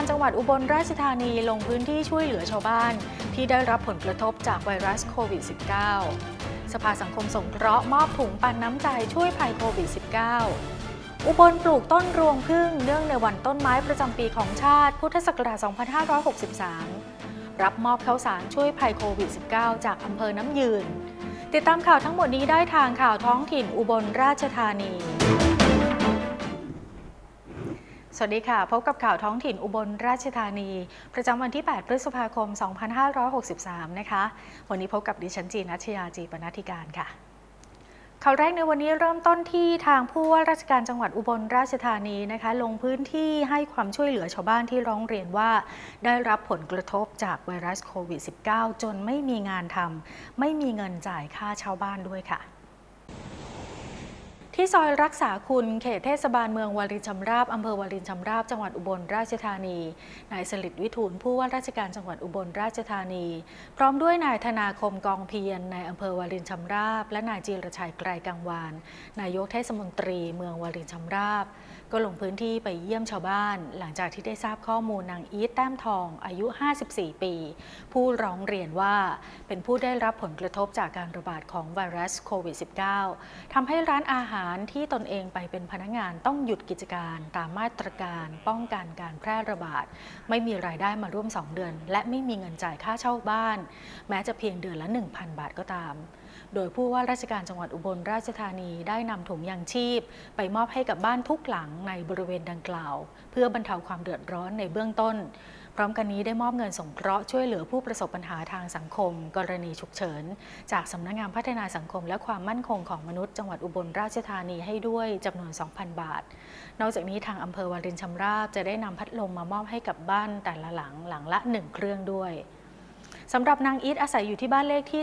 การจังหวัดอุบลราชธานีลงพื้นที่ช่วยเหลือชาวบ้าน ที่ได้รับผลกระทบจากไวรัสโควิด -19 สภาสังคมสงเคราะห์มอบถุงปันน้ำใจช่วยภัยโควิด -19 อุบลปลูกต้นรวงพึ่งเนื่องในวันต้นไม้ประจำปีของชาติพุทธศักราช 2563 รับมอบข้าวสารช่วยภัยโควิด -19 จากอำเภอน้ำยืน ติดตามข่าวทั้งหมดนี้ได้ทางข่าวท้องถิ่นอุบลราชธานี สวัสดีค่ะ พบกับข่าวท้องถิ่นอุบลราชธานี ประจำวันที่ 8 พฤษภาคม 2563 นะคะ วันนี้พบกับดิฉันจีนัชยาจีปนัธิการค่ะข่าวแรกในวันนี้เริ่มต้นที่ทางผู้ว่าราชการจังหวัดอุบลราชธานีนะคะ ลงพื้นที่ให้ความช่วยเหลือชาวบ้านที่ร้องเรียนว่าได้รับผลกระทบจากไวรัสโควิด -19 จนไม่มีงานทำไม่มีเงินจ่ายค่าเช่าบ้านด้วยค่ะ ที่ซอยรักษาคุณเขตเทศบาลเมืองวารินชำราบอำเภอวารินชำราบจังหวัดอุบลราชธานี นายสลิดวิทูลผู้ว่าราชการจังหวัดอุบลราชธานี พร้อมด้วยนายธนาคมกองเพียรนายอำเภอวารินชำราบ และนายจีรชัยไกรกังวาน นายกเทศมนตรีเมืองวารินชำราบ ก็ลงพื้นที่ไปเยี่ยมชาวบ้าน หลังจากที่ได้ทราบข้อมูลนางอีทแต้มทอง อายุ 54 ปี ผู้ร้องเรียนว่าเป็นผู้ได้รับผลกระทบจากการระบาดของไวรัสโควิด -19 ทำให้ร้านอาหารที่ตนเองไปเป็นพนักงานต้องหยุดกิจการตามมาตรการป้องกันการแพร่ระบาด ไม่มีรายได้มาร่วม 2 เดือน และไม่มีเงินจ่ายค่าเช่าบ้าน แม้จะเพียงเดือนละ 1,000 บาทก็ตาม โดยผู้ว่าราชการจังหวัดอุบลราชธานีได้นำถุงยางชีพ ไปมอบให้กับบ้านทุกหลังในบริเวณดังกล่าว เพื่อบรรเทาความเดือดร้อนในเบื้องต้น ร้อมกันนี้ได้มอบเงินสงเคราะห์ช่วยเหลือผู้ประสบปัญหาทางสังคม กรณีฉุกเฉิน จากสำนักงานพัฒนาสังคม และความมั่นคงของมนุษย์จังหวัดอุบลราชธานีให้ด้วยจำนวน 2,000 บาท นอกจากนี้ทางอำเภอวารินชำราบจะได้นำพัดลมมามอบให้กับบ้านแต่ละหลังหลังละ 1 เครื่องด้วย สำหรับนางอีทอาศัยอยู่ที่บ้านเลขที่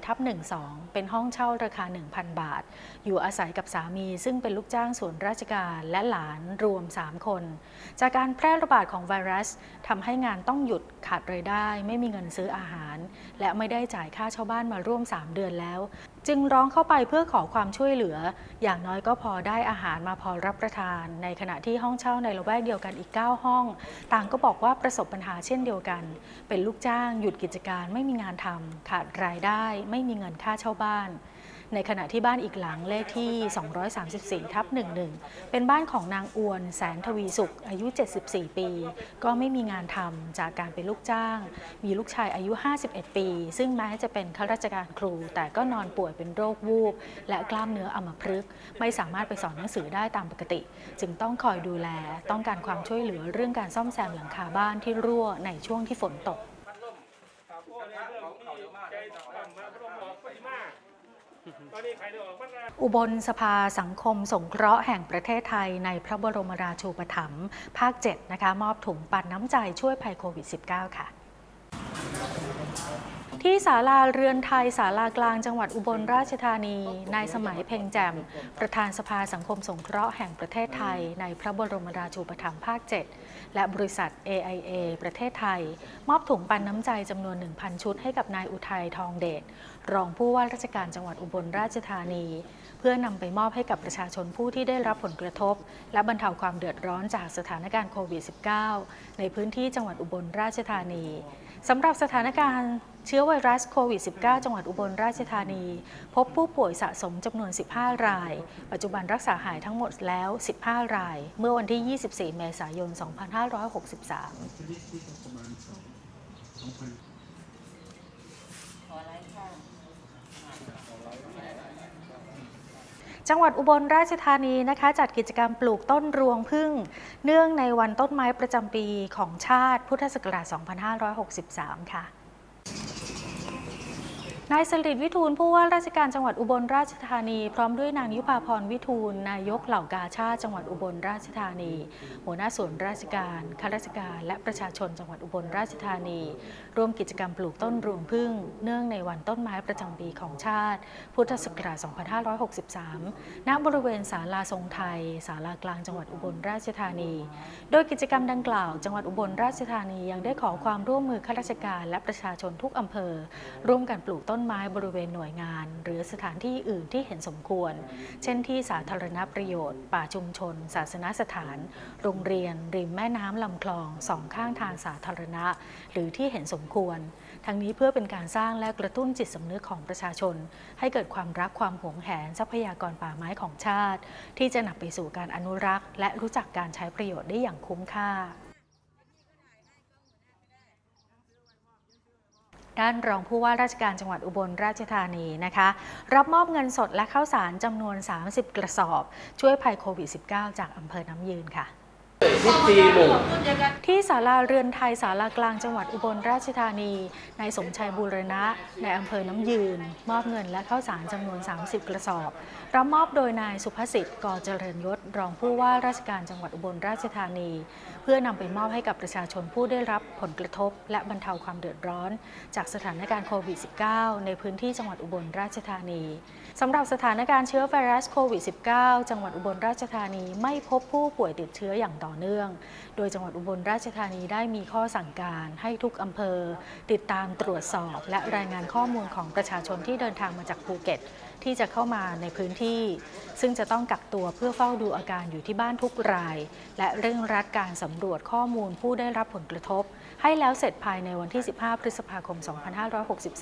234 ทับ 12 เป็นห้องเช่าราคา 1,000 บาท อยู่อาศัยกับสามีซึ่งเป็นลูกจ้างส่วนราชการและหลานรวม 3 คน จากการแพร่ระบาดของไวรัสทำให้งานต้องหยุดขาดรายได้ ไม่มีเงินซื้ออาหาร และไม่ได้จ่ายค่าเช่าบ้านมาร่วม 3 เดือนแล้ว จึงร้องเข้าไปเพื่อขอความช่วยเหลือ อย่างน้อยก็พอได้อาหารมาพอรับประทาน ในขณะที่ห้องเช่าในละแวกเดียวกันอีก 9 ห้อง ต่างก็บอกว่าประสบปัญหาเช่นเดียวกัน เป็นลูกจ้าง หยุดกิจการไม่มีงานทำขาดรายได้ ไม่มีเงินค่าเช่าบ้าน ในขณะที่บ้านอีกหลังเลขที่ 234 ทับ 11 เป็นบ้านของนางอวนแสนทวีสุข อายุ 74 ปี ก็ไม่มีงานทำจากการเป็นลูกจ้าง มีลูกชายอายุ 51 ปี ซึ่งแม้จะเป็นข้าราชการครู แต่ก็นอนป่วยเป็นโรควูบ และกล้ามเนื้ออัมพฤกษ์ไม่สามารถไปสอนหนังสือได้ตามปกติ จึงต้องคอยดูแลต้องการความช่วยเหลือเรื่องการซ่อมแซมหลังคาบ้านที่รั่วในช่วงที่ฝนตก อุบลสภาสังคมสงเคราะห์แห่งประเทศไทยในพระบรมราชูปถัมภ์ภาค 7 นะคะ มอบถุงปันน้ำใจช่วยภัยโควิด -19 ค่ะที่ศาลาเรือนไทยศาลากลางจังหวัดอุบลราชธานี นายสมัยเพ่งแจ่มประธานสภาสังคมสงเคราะห์แห่งประเทศไทย ในพระบรมราชูปถัมภ์ภาค 7 และบริษัท AIA ประเทศไทย มอบถุงปันน้ำใจจำนวน 1,000 ชุดให้กับนายอุทัยทองเดช รองผู้ว่าราชการจังหวัดอุบลราชธานี เพื่อนำไปมอบให้กับประชาชนผู้ที่ได้รับผลกระทบ และบรรเทาความเดือดร้อนจากสถานการณ์โควิด -19 ในพื้นที่จังหวัดอุบลราชธานีสำหรับสถานการณ์เชื้อไวรัสโควิด -19 จังหวัดอุบลราชธานี พบผู้ป่วยสะสมจำนวน 15 ราย ปัจจุบันรักษาหายทั้งหมดแล้ว 15 ราย เมื่อวันที่ 24 เมษายน 2563 จังหวัดอุบลราชธานีนะคะ จัดกิจกรรมปลูกต้นรวงพึ่ง เนื่องในวันต้นไม้ประจำปีของชาติพุทธศักราช 2563 ค่ะ นายสลิดวิทูลผู้ว่าราชการจังหวัดอุบลราชธานี พร้อมด้วยนางยุพาพรวิทูลนายกเหล่ากาชาติจังหวัดอุบลราชธานี หัวหน้าส่วนราชการข้าราชการและประชาชนจังหวัดอุบลราชธานี ร่วมกิจกรรมปลูกต้นรวงพึ่ง เนื่องในวันต้นไม้ประจำปีของชาติ พุทธศักราช 2563 ณ บริเวณศาลาทรงไทยศาลากลางจังหวัดอุบลราชธานี โดยกิจกรรมดังกล่าว จังหวัดอุบลราชธานียังได้ขอความร่วมมือข้าราชการและประชาชนทุกอำเภอ ร่วมกันปลูกต้นนไม้บริเวณหน่วยงาน หรือสถานที่อื่นที่เห็นสมควร เช่นที่สาธารณประโยชน์ ป่าชุมชน ศาสนสถาน โรงเรียน ริมแม่น้ำลำคลองสองข้างทางสาธารณะ หรือที่เห็นสมควร ทั้งนี้เพื่อเป็นการสร้างและกระตุ้นจิตสำนึกของประชาชน ให้เกิดความรักความหวงแหนทรัพยากรป่าไม้ของชาติ ที่จะนำไปสู่การอนุรักษ์ และรู้จักการใช้ประโยชน์ได้อย่างคุ้มค่า ด้านรองผู้ว่าราชการจังหวัดอุบลราชธานีนะคะ รับมอบเงินสดและข้าวสารจำนวน 30 กระสอบ ช่วยภัยโควิด -19 จากอำเภอน้ำยืนค่ะทุกทีหมู่ที่ศาลาเรือนไทยศาลากลางจังหวัดอุบลราชธานีนายสมชัยบูรณะในอำเภอน้ำยืน มอบเงินและข้าวสารจำนวน 30 กระสอบ รับมอบโดยนายสุภสิทธิ์กอเจริญยศรองผู้ว่าราชการจังหวัดอุบลราชธานีเพื่อนำไปมอบให้กับประชาชนผู้ได้รับผลกระทบ และบรรเทาความเดือดร้อน จากสถานการณ์โควิด -19 ในพื้นที่จังหวัดอุบลราชธานีสำหรับสถานการณ์เชื้อไวรัสโควิด -19 จังหวัดอุบลราชธานีไม่พบผู้ป่วยติดเชื้ออย่างต่อเนื่อง โดยจังหวัดอุบลราชธานีได้มีข้อสั่งการให้ทุกอำเภอ ติดตามตรวจสอบ และรายงานข้อมูลของประชาชนที่เดินทางมาจากภูเก็ต ที่จะเข้ามาในพื้นที่ ซึ่งจะต้องกักตัวเพื่อเฝ้าดูอาการอยู่ที่บ้านทุกราย และเร่งรัดการสำรวจข้อมูลผู้ได้รับผลกระทบ ให้แล้วเสร็จภายในวันที่ 15 พฤษภาคม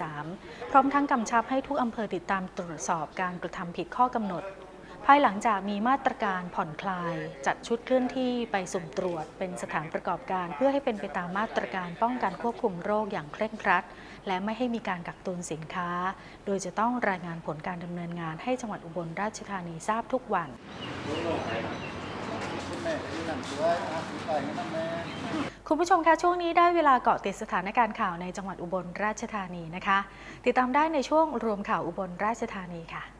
2563 พร้อมทั้งกำชับให้ทุกอำเภอติดตามตรวจสอบการกระทำผิดข้อกำหนด ภายหลังจากมีมาตรการผ่อนคลาย จัดชุดเคลื่อนที่ไปสุ่มตรวจ เป็นสถานประกอบการ เพื่อให้เป็นไปตามมาตรการป้องกันควบคุมโรคอย่างเคร่งครัด และไม่ให้มีการกักตุนสินค้า โดยจะต้องรายงานผลการดำเนินงานให้จังหวัดอุบลราชธานีทราบทุกวันคุณผู้ชมคะช่วงนี้ได้เวลาเกาะติดสถานการณ์ข่าวในจังหวัดอุบลราชธานีนะคะ ติดตามได้ในช่วงรวมข่าวอุบลราชธานีค่ะ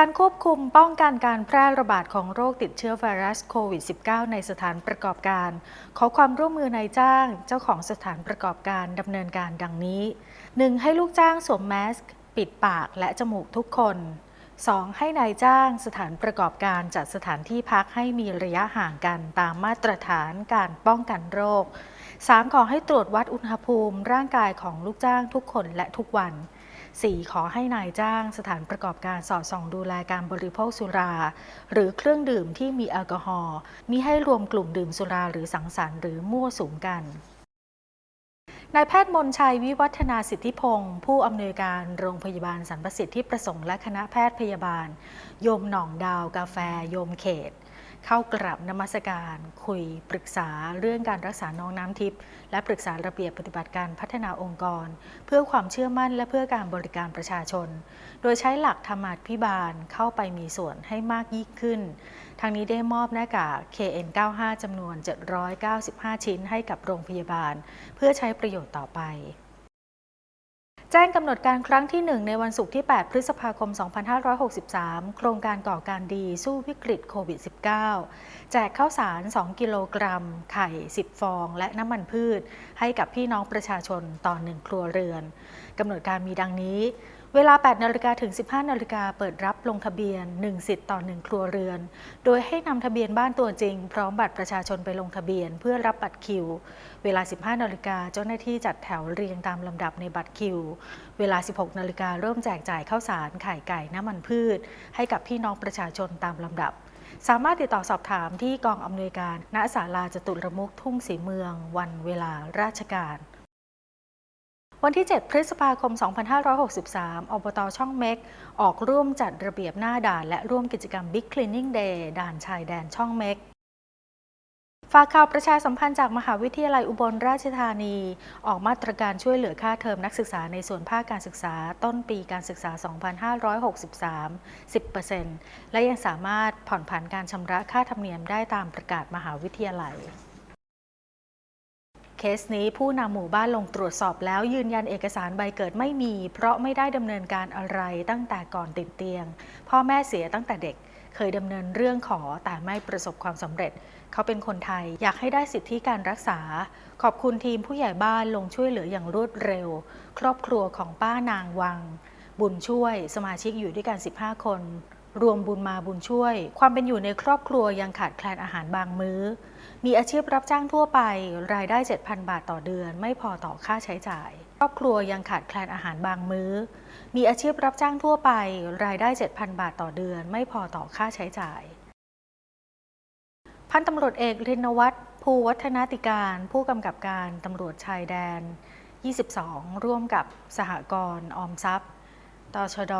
การควบคุมป้องกันการแพร่ระบาดของโรคติดเชื้อไวรัสโควิด -19 ในสถานประกอบการ ขอความร่วมมือนายจ้างเจ้าของสถานประกอบการดำเนินการดังนี้ 1. ให้ลูกจ้างสวมแมสก์ปิดปากและจมูกทุกคน 2. ให้นายจ้างสถานประกอบการจัดสถานที่พักให้มีระยะห่างกันตามมาตรฐานการป้องกันโรค 3. ขอให้ตรวจวัดอุณหภูมิร่างกายของลูกจ้างทุกคนและทุกวัน 4. ขอให้นายจ้างสถานประกอบการสอดส่องดูแลการบริโภคสุรา หรือเครื่องดื่มที่มีแอลกอฮอล์มิให้รวมกลุ่มดื่มสุราหรือสังสรรค์หรือมั่วสุมกันนายแพทย์มนชัยวิวัฒนาสิทธิพงศ์ผู้อำนวยการโรงพยาบาลสรรพสิทธิประสงค์และคณะแพทย์พยาบาล โยมหนองดาวกาแฟ โยมเขต เข้ากราบนมัสการ คุยปรึกษาเรื่องการรักษาน้องน้ำทิพย์และปรึกษาระเบียบปฏิบัติการพัฒนาองค์กร เพื่อความเชื่อมั่นและเพื่อการบริการประชาชน โดยใช้หลักธรรมาภิบาลเข้าไปมีส่วนให้มากยิ่งขึ้น ทางนี้ได้มอบหน้ากาก KN95 จำนวน 795 ชิ้นให้กับโรงพยาบาล เพื่อใช้ประโยชน์ต่อไป แจ้งกำหนดการครั้งที่ 1 ในวันศุกร์ที่ 8 พฤษภาคม 2563 โครงการก่อการดีสู้วิกฤตโควิด -19 แจกข้าวสาร 2 กิโลกรัม ไข่ 10 ฟอง และน้ำมันพืช ให้กับพี่น้องประชาชนต่อ1ครัวเรือน กำหนดการมีดังนี้ เวลา 8 นาฬิกาถึง 15 นาฬิกาเปิดรับลงทะเบียน 1 สิทธิ์ต่อ 1 ครัวเรือน โดยให้นำทะเบียนบ้านตัวจริง พร้อมบัตรประชาชนไปลงทะเบียนเพื่อรับบัตรคิว เวลา 15 นาฬิกาเจ้าหน้าที่จัดแถวเรียงตามลำดับในบัตรคิว เวลา 16 นาฬิกาเริ่มแจกจ่ายข้าวสารไข่ไก่น้ำมันพืช ให้กับพี่น้องประชาชนตามลำดับ สามารถติดต่อสอบถามที่กองอำนวยการณศาลาจตุรมุขทุ่งสีเมือง วันเวลาราชการ วันที่ 7 พฤษภาคม 2563 อบต ช่องเม็ก ออกร่วมจัดระเบียบหน้าด่าน และร่วมกิจกรรม Big Cleaning Day ด่านชายแดนช่องเม็กฝากข่าวประชาสัมพันธ์จากมหาวิทยาลัยอุบลราชธานี ออกมาตรการช่วยเหลือค่าเทอมนักศึกษาในส่วนภาคการศึกษา ต้นปีการศึกษา 2563 10%และยังสามารถผ่อนผันการชำระค่าธรรมเนียมได้ตามประกาศมหาวิทยาลัย เคสนี้ผู้นำหมู่บ้านลงตรวจสอบแล้วยืนยันเอกสารใบเกิดไม่มี เพราะไม่ได้ดำเนินการอะไรตั้งแต่ก่อนติดเตียง พ่อแม่เสียตั้งแต่เด็กเคยดำเนินเรื่องขอแต่ไม่ประสบความสำเร็จ เขาเป็นคนไทยอยากให้ได้สิทธิการรักษา ขอบคุณทีมผู้ใหญ่บ้านลงช่วยเหลืออย่างรวดเร็ว ครอบครัวของป้านางวัง บุญช่วยสมาชิกอยู่ด้วยกัน 15 คน รวมบุญมาบุญช่วย ความเป็นอยู่ในครอบครัวยังขาดแคลนอาหารบางมื้อ มีอาชีพรับจ้างทั่วไป รายได้ 7,000 บาทต่อเดือน ไม่พอต่อค่าใช้จ่าย ครอบครัวยังขาดแคลนอาหารบางมื้อ มีอาชีพรับจ้างทั่วไป รายได้ 7,000 บาทต่อเดือน ไม่พอต่อค่าใช้จ่าย พันตำรวจเอกรินวัฒน์ภูวัฒนาติการ ผู้กำกับการตำรวจชายแดน 22 ร่วมกับสหกรณ์ออมทรัพย์ตชด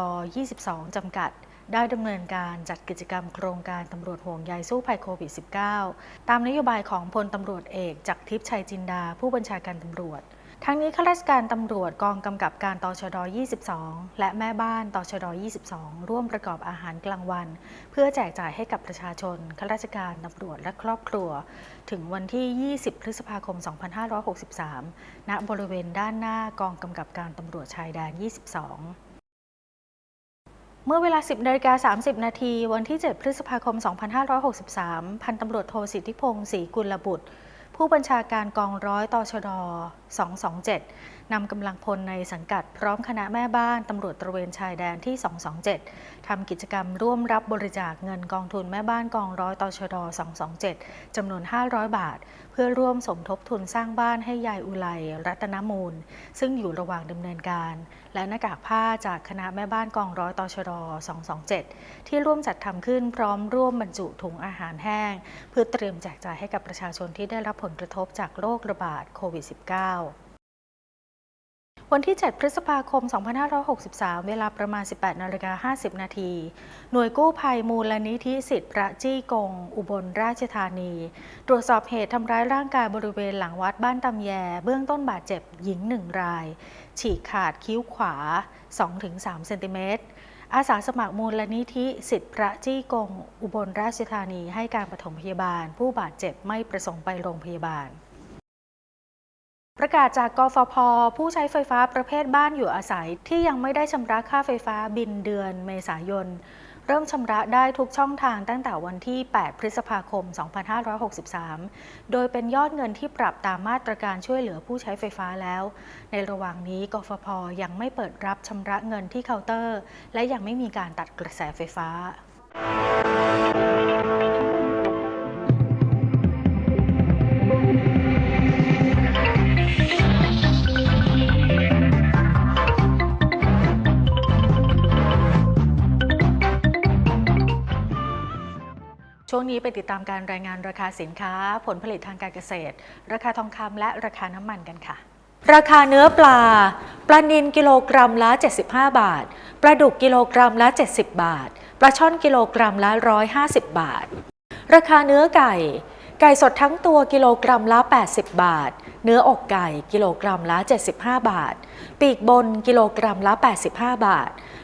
22 จำกัด ได้ดำเนินการจัดกิจกรรมโครงการตำรวจห่วงใยสู้ภัยโควิด -19 ตามนโยบายของพลตำรวจเอกจักรทิพย์ชัยจินดา ผู้บัญชาการตำรวจ ทั้งนี้ข้าราชการตำรวจกองกำกับการตชด 22 และแม่บ้านตชด 22 ร่วมประกอบอาหารกลางวัน เพื่อแจกจ่ายให้กับประชาชนข้าราชการตำรวจและครอบครัว ถึงวันที่ 20 พฤษภาคม 2563 ณ บริเวณด้านหน้ากองกำกับการตำรวจชายแดน 22 เมื่อเวลา 10นาฬิกา30 นาทีวันที่ 7 พฤษภาคม 2563 พันตำรวจโทสิทธิพงศ์ศรีกุลบุตร ผู้บัญชาการกองร้อยตชด 227 นำกำลังพลในสังกัดพร้อมคณะแม่บ้านตำรวจตระเวนชายแดนที่ 227 ทำกิจกรรมร่วมรับบริจาคเงินกองทุนแม่บ้านกองร้อยตชด 227 จำนวน 500 บาท เพื่อร่วมสมทบทุนสร้างบ้านให้ยายอุไลรัตนมูล ซึ่งอยู่ระหว่างดำเนินการ และหน้ากากผ้าจากคณะแม่บ้านกองร้อยตชด 227 ที่ร่วมจัดทำขึ้นพร้อมร่วมบรรจุถุงอาหารแห้ง เพื่อเตรียมแจกจ่ายให้กับประชาชนที่ได้รับผลกระทบจากโรคระบาดโควิด -19 วันที่ 7 พฤษภาคม 2563 เวลาประมาณ 18นาฬิกา50 นาที หน่วยกู้ภัยมูลนิธิสิทธิ์พระจี้กง อุบลราชธานี ตรวจสอบเหตุทำร้ายร่างกายบริเวณหลังวัดบ้านตำแย เบื้องต้นบาดเจ็บหญิงหนึ่งราย ฉีกขาดคิ้วขวา 2-3 เซนติเมตรอาสาสมัครมูลนิธิสิทธิ์พระจี้กง อุบลราชธานีให้การปฐมพยาบาล ผู้บาดเจ็บไม่ประสงค์ไปโรงพยาบาล ประกาศจากกฟผผู้ใช้ไฟฟ้าประเภทบ้านอยู่อาศัย ที่ยังไม่ได้ชำระค่าไฟฟ้าบินเดือนเมษายน เริ่มชำระได้ทุกช่องทางตั้งแต่วันที่ 8 พฤษภาคม 2563 โดยเป็นยอดเงินที่ปรับตามมาตรการช่วยเหลือผู้ใช้ไฟฟ้าแล้ว ในระหว่างนี้กฟผยังไม่เปิดรับชำระเงินที่เคาน์เตอร์ และยังไม่มีการตัดกระแสไฟฟ้า ช่วงนี้ไปติดตามการรายงานราคาสินค้า ผลผลิตทางการเกษตร ราคาทองคำและราคาน้ำมันกันค่ะ ราคาเนื้อปลา ปลานิลกิโลกรัมละ 75 บาท ปลาดุกกิโลกรัมละ 70 บาท ปลาช่อนกิโลกรัมละ 150 บาท ราคาเนื้อไก่ ไก่สดทั้งตัวกิโลกรัมละ 80 บาท เนื้ออกไก่กิโลกรัมละ 75 บาท ปีกบนกิโลกรัมละ 85 บาท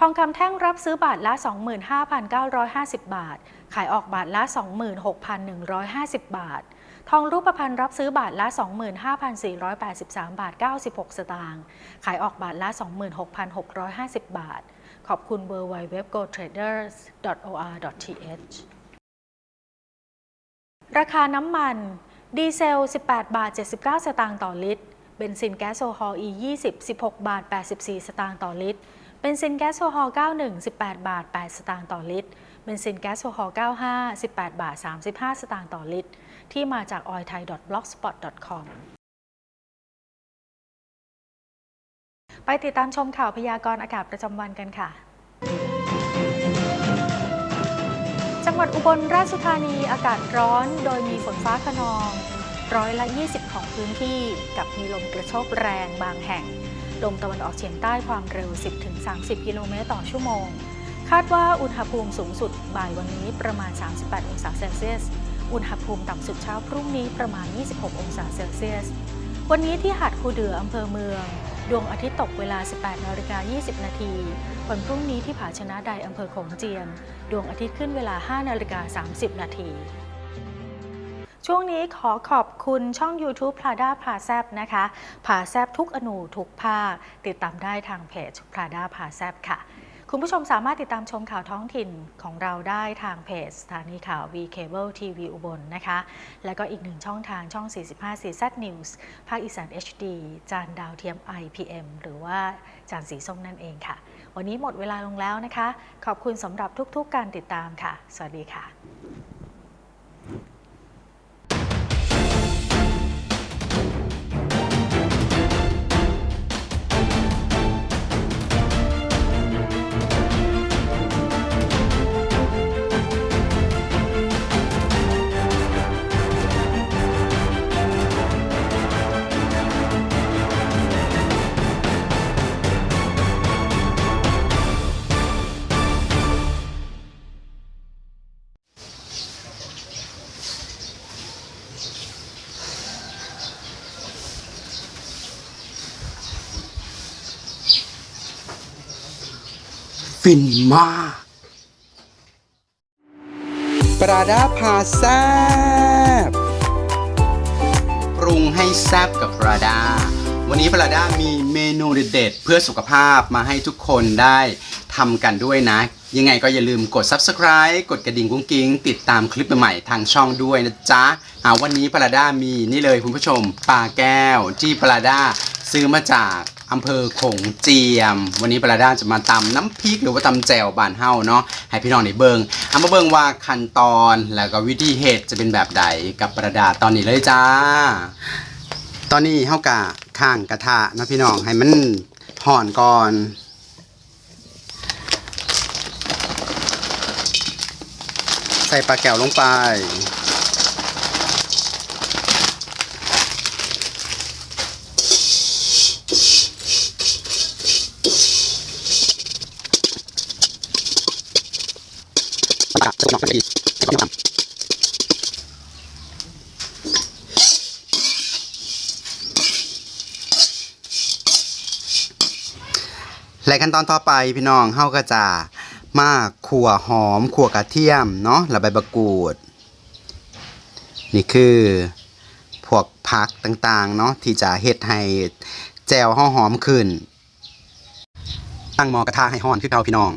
ทองคำแท่งรับซื้อบาทละ 25,950 บาท ขายออกบาทละ 26,150 บาท ทองรูปพรรณรับซื้อบาทละ 25,483 บาท 96 สตางค์ ขายออกบาทละ 26,650 บาท ขอบคุณ w w w g o t r a d e r s o r t h ราคาน้ำมัน ดีเซล 18 บาท 79 สตางค์ต่อลิตร เบนซินแก๊สโซฮอล์ E 20 16 บาท 84 สตางค์ต่อลิตร เบนซินแก๊สโซฮอล์91 18 บาท 8 สตางค์ต่อลิตรเบนซินแก๊สโซฮอล์95 18 บาท 35 สตางค์ต่อลิตร ที่มาจาก oilthai.blogspot.com ไปติดตามชมข่าวพยากรณ์อากาศประจำวันกันค่ะจังหวัดอุบลราชธานีอากาศร้อนโดยมีฝนฟ้าขนอง ร้อยละ 20 ของพื้นที่กับมีลมกระโชกแรงบางแห่ง ลมตะวันออกเฉียงใต้ความเร็ว 10-30 กิโลเมตรต่อชั่วโมง คาดว่าอุณหภูมิสูงสุดบ่ายวันนี้ประมาณ 38 องศาเซลเซียส อุณหภูมิต่ำสุดเช้าพรุ่งนี้ประมาณ 26 องศาเซลเซียส วันนี้ที่หาดคูเดืออำเภอเมือง ดวงอาทิตย์ตกเวลา 18นาฬิกา20 นาที วันพรุ่งนี้ที่ผาชนะใดอำเภอโขงเจียม ดวงอาทิตย์ขึ้นเวลา 5นาฬิกา30 นาที ช่วงนี้ขอขอบคุณช่อง YouTube Prada พาแซบนะคะพาแซบทุกอนูทุกภาค ติดตามได้ทางเพจ Prada พาแซบค่ะ คุณผู้ชมสามารถติดตามชมข่าวท้องถิ่นของเราได้ทางเพจสถานีข่าว V Cable TV อุบลนะคะ แล้วก็อีกหนึ่งช่องทางช่อง 45 4 Z News ภาคอีสาน HD จานดาวเทียม IPM หรือว่าจานสีส้มนั่นเองค่ะ วันนี้หมดเวลาลงแล้วนะคะ ขอบคุณสำหรับทุกๆการติดตามค่ะ สวัสดีค่ะ ฟินมากปราดาพาแซบปรุงให้แซบกับปราดา วันนี้ปราดามีเมนูเด็ดๆเพื่อสุขภาพมาให้ทุกคนได้ทำกันด้วยนะ ยังไงก็อย่าลืมกด subscribe กดกระดิ่งกุ้งกิ้ง ติดตามคลิปใหม่ๆทางช่องด้วยนะจ๊ะอาวันนี้ปราดามีนี่เลยคุณผู้ชมปลาแก้วที่ปราดาซื้อมาจาก อำเภอโขงเจียม วันนี้ปราดาจะมาตำน้ำพริกหรือว่าตำแจ่วบานเฮาเนาะให้พี่น้องได้เบิงเอามาเบิงว่าขั้นตอนแล้วก็วิธีเฮ็ดจะเป็นแบบใดกับปราดาตอนนี้เลยจ้า ตอนนี้เฮากะข้างกระทะนะพี่น้องให้มันห่อนก่อนใส่ปลาแก้วลงไป ปลาจะล องกันดีจะลองทำและขั้นตอนต่อไปพี่น้องเฮาก็จะมาขั่วหอมขั่วกระเทียมเนาะแล้วใบมะกรูด นี่คือพวกผักต่างๆเนาะที่จะเฮ็ดให้แจ่วเฮาหอมขึ้น ตั้งหม้อกระทะให้ร้อนคือเก่าพี่น้อง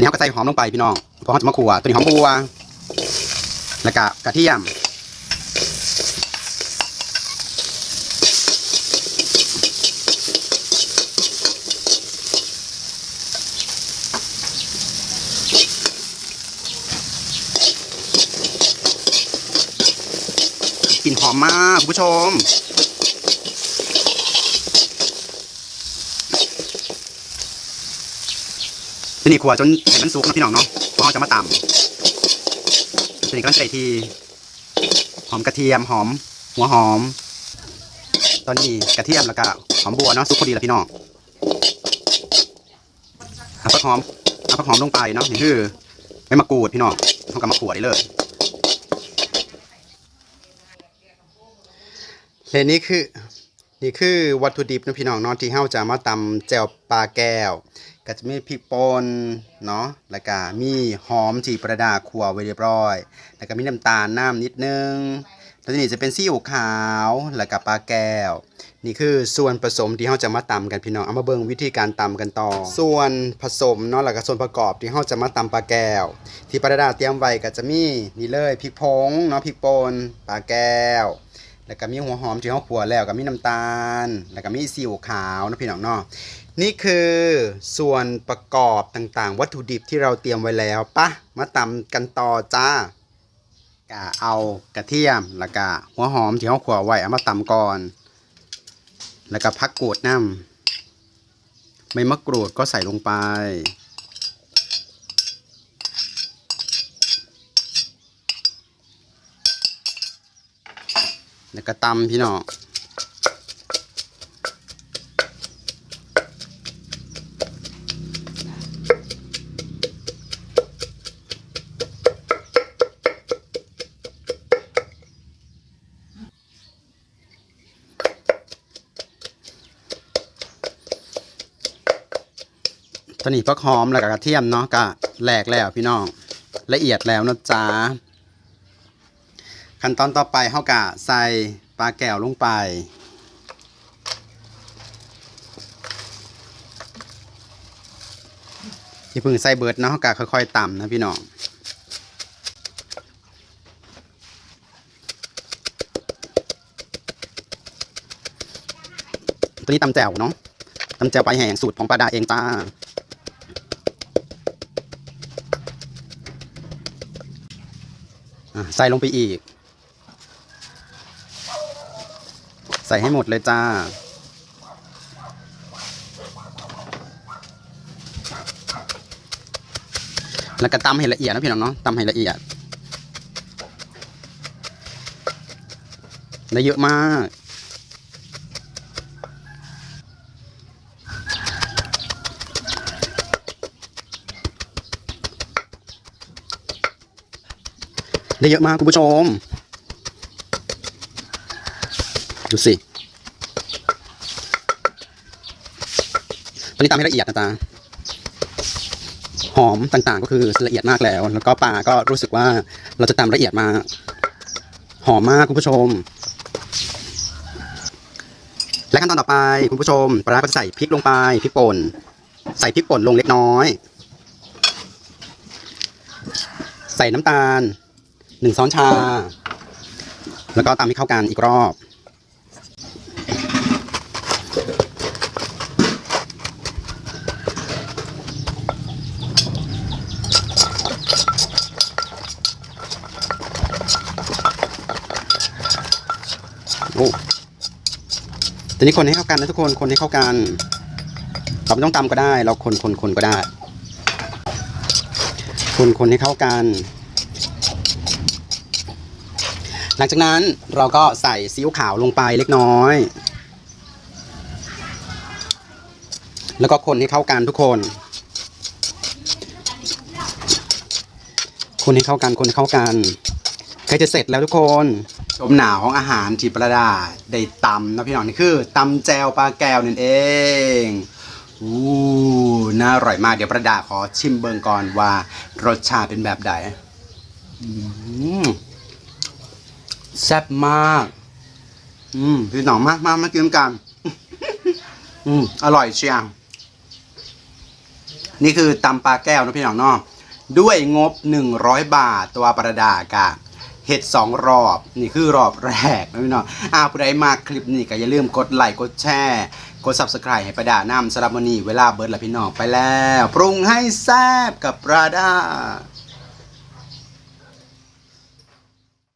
นี้เราก็ใส่หอมลงไปพี่น้องเพราะเราจะมาขั่วตัวนี้หอมบัวแล้วก็กระเทียมกลิ่นหอมมากคุณผู้ชม นี้ขัวจนให้มันสุกนะพี่น้องเนาะเพราะเราจะมาตำทีนี้ก็ใส่ทีหอมกระเทียมหอม หัวหอม ตอนนี้กระเทียมแล้วก็หอมบัวเนาะสุกพอดีแล้วพี่น้องเอาผักหอมเอาผักหอมลงไปเนาะนี่คือไม่มะกรูดพี่น้องเขาก็มาขัวได้เลยและนี่คือนี่คือวัตถุดิบนะพี่น้องเนาะที่เฮาจะมาตำแจ่วปลาแก้ว ก็จะมีพริกป่นเนาะแล้วก็มีหอมจีประดาขัวไว้เรียบร้อย แล้วก็มีน้ำตาลน้ำนิดนึงแล้วทีนี้จะเป็นซีอิ๊วขาวแล้วก็ปลาแก้ว นี่คือส่วนผสมที่เราจะมาตำกันพี่น้องเอามาเบิ่งวิธีการตำกันต่อ ส่วนผสมเนาะแล้วก็ส่วนประกอบที่เราจะมาตำปลาแก้ว ที่ประดาเตรียมไว้ก็จะมีนี่เลยพริกผงเนาะพริกป่นปลาแก้วแล้วก็มีหัวหอมที่เขาขัวแล้วก็มีน้ำตาล แล้วก็มีซีอิ๊วขาวนะพี่น้องเนาะ นี่คือส่วนประกอบต่างๆ วัตถุดิบที่เราเตรียมไว้แล้วปะมาตำกันต่อจ้ากะเอากระเทียมแล้วก็หัวหอมที่เขาขัวไว้เอามาตำก่อน แล้วก็พักกูดน้ำไม่มะกรูดก็ใส่ลงไปแแล้วก็ตำพี่น้อง นนี้ก็หอมแล้วก็กระเทียมเนาะก็แหลกแล้วพี่น้องละเอียดแล้วนะจ๊ะขั้นตอนต่อไปเฮากะใส่ปลาแก้วลงไปอย่าเพิ่งใส่เบิร์ดเนาะเฮากะค่อยๆต่ำนะพี่น้องตัวนี้ตำแจ่วเนาะตำแจ่วปลาแห้งสูตรของปลาดาเองจ้า อะ ใส่ลงไปอีก ใส่ให้หมดเลยจ้า แล้วก็ตำให้ละเอียดนะพี่น้องเนาะตำให้ละเอียดได้เยอะมาก ได้เยอะมากคุณผู้ชม ดูสิตอนนี้ตำให้ละเอียดนะจ๊ะหอมต่างๆ ก็คือละเอียดมากแล้ว แล้วก็ปลาก็รู้สึกว่าเราจะตำละเอียดมา หอมมากคุณผู้ชม และขั้นตอนต่อไปคุณผู้ชมปลาร้าก็จะใส่พริกลงไปพริกป่น ใส่พริกป่นลงเล็กน้อย ใส่น้ำตาล หนึ่งช้อนชา แล้วก็ตามให้เข้ากันอีกรอบ โอ้ทีนี้คนให้เข้ากันนะทุกคน คนให้เข้ากันเราไม่ต้องตำก็ได้ เราคนคนคนก็ได้ คนคนให้เข้ากัน หลังจากนั้นเราก็ใส่ซีอิ๊วขาวลงไปเล็กน้อย แล้วก็คนให้เข้ากันทุกคน คนให้เข้ากันคนให้เข้ากันใกล้จะเสร็จแล้วทุกคนชมหนาวของอาหารที่ประดาได้ตำนะพี่น้องนี่คือตำแจวปลาแก้วนั่นเองอู้น่าอร่อยมากเดี๋ยวประดาขอชิมเบิงก่อนว่ารสชาติเป็นแบบใดอืม แซ่บมาก อืมพี่หนองมากมามากินกัน อืมอร่อยเชียง นี่คือตำปลาแก้วนะพี่หนองเนอกด้วยงบ 100 บาทตัวประดากะเห็ดสองรอบ นี่คือรอบแรกนะพี่น้องอ่าผู้ใดมาคลิปนี้ก็อย่าลืมกดไลค์กดแชร์กด subscribe ให้ประดานำสำหรับวันนี้เวลาเบิร์ดละพี่น้องไปแล้ว ปรุงให้แซ่บกับประดา